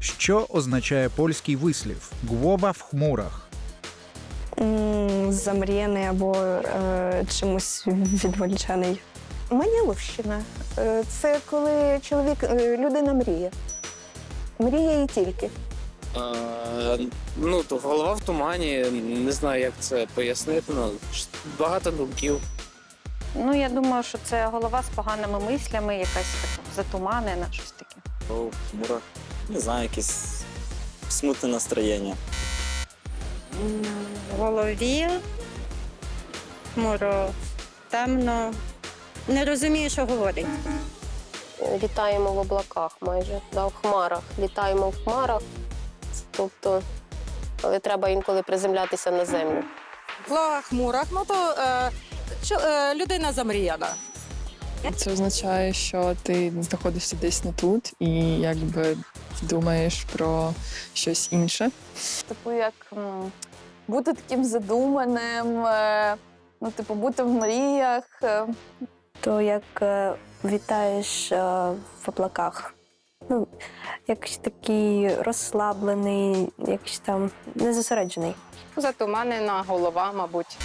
Що означає польський вислів Гłowa в хмурах? Замріяний або е, чимось відволічений. Маніловщина Е, це коли чоловік, е, людина мріє. Мріє і тільки. Е, ну, то голова в тумані, не знаю, як це пояснити. Ну, ш- багато думків. Ну, я думаю, що це голова з поганими мислями, якась така затуманена, щось таке. О, хмуро. Не знаю, якесь смутне настроєння. в голові, хмуро, темно. Не розумію, що говорить. літаємо в облаках майже, да, в хмарах. Літаємо в хмарах, тобто, але треба інколи приземлятися на землю. В хмурах, ну то е, чо- е, людина замріяна. Це означає, що ти знаходишся десь не тут і якби думаєш про щось інше. Типу, як м, бути таким задуманим, е, ну, типу, бути в мріях. е. То як е, вітаєш е, в облаках. Ну, якийсь такий розслаблений, якийсь там незосереджений. Затуманена голова, мабуть.